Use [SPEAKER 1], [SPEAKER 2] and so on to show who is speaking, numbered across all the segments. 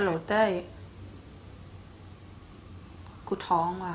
[SPEAKER 1] ฮัลโหลเต้ย กูท้องว่ะ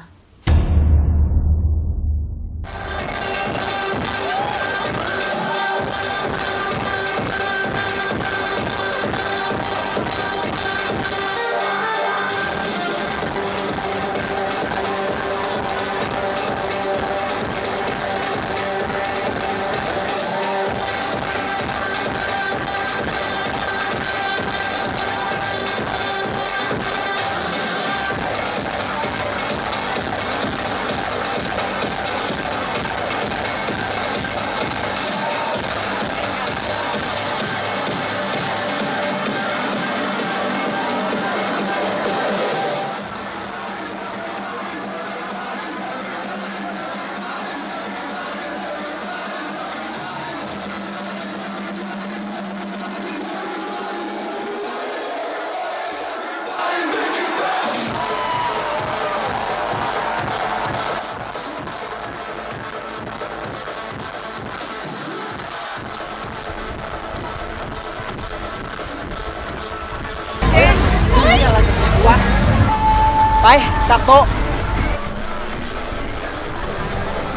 [SPEAKER 2] ไปจับโต๊ะ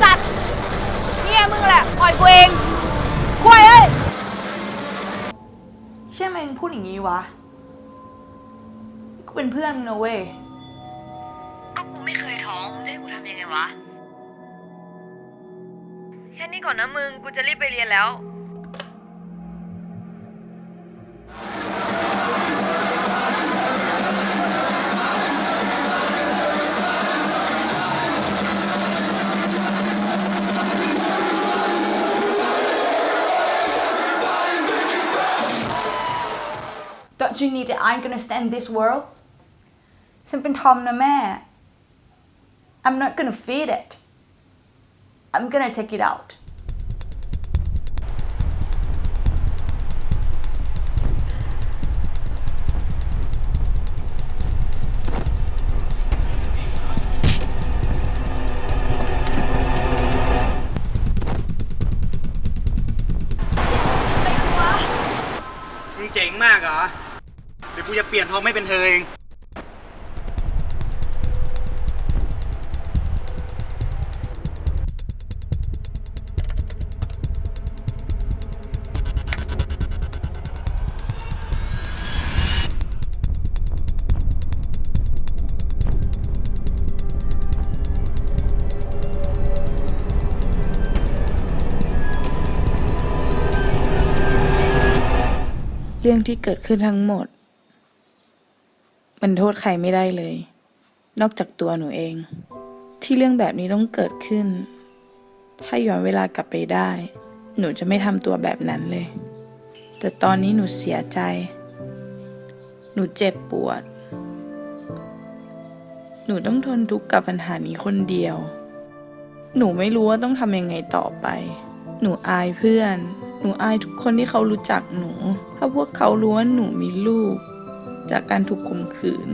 [SPEAKER 3] สัตว์เนี่ยมึงแหละปล่อยกูเองควายเอ้ย
[SPEAKER 1] เชื่อแม่งพูดอย่างนี้วะกูเป็นเพื่อนมึงนะเว้ย
[SPEAKER 4] ก็กูไม่เคยท้องมึงจะให้กูทำยังไงวะ แค่นี้ก่อนนะมึง กูจะรีบไปเรียนแล้ว
[SPEAKER 1] Don't you need to I'm gonna stand this world ฉันเป็นทอมนะแม่ I'm not gonna feed it I'm gonna take it out
[SPEAKER 2] มึงเจ๋งมากเหรอ เดี๋ยวกูจะเปลี่ยนทองไม่เป็นเธอเอง
[SPEAKER 1] เรื่องที่เกิดขึ้นทั้งหมด มันโทษใครไม่ได้เลย นอกจากตัวหนูเอง ที่เรื่องแบบนี้ต้องเกิดขึ้น ถ้าย้อนเวลากลับไปได้ หนูจะไม่ทำตัวแบบนั้นเลย แต่ตอนนี้หนูเสียใจ หนูเจ็บปวด หนูต้องทนทุกข์กับปัญหานี้คนเดียว หนูไม่รู้ว่าต้องทำยังไงต่อไป หนูอายเพื่อน หนูอายทุกคนที่เขารู้จักหนู ถ้าพวกเขารู้ว่าหนูมีลูก จากการถูกข่มขืน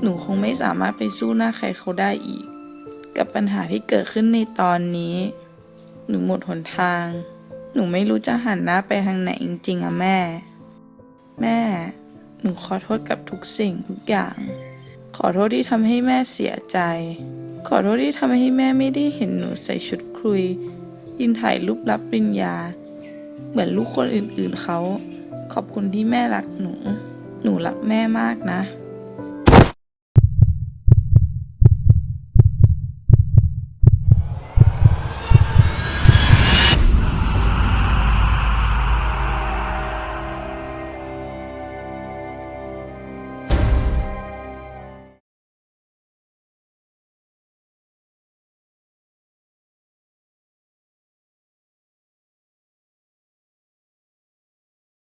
[SPEAKER 1] หนูคงไม่สามารถไปสู้หน้าใครเขาได้อีก กับปัญหาที่เกิดขึ้นในตอนนี้ หนูหมดหนทาง หนูไม่รู้จะหันหน้าไปทางไหนจริงๆอะแม่ แม่ หนูขอโทษกับทุกสิ่งทุกอย่าง ขอโทษที่ทำให้แม่เสียใจ ขอโทษที่ทำให้แม่ไม่ได้เห็นหนูใส่ชุดคุยยินถ่ายรูปรับปริญญา เหมือนลูกคนอื่นๆเขา ขอบคุณที่แม่รักหนู หนูรักแม่มากนะ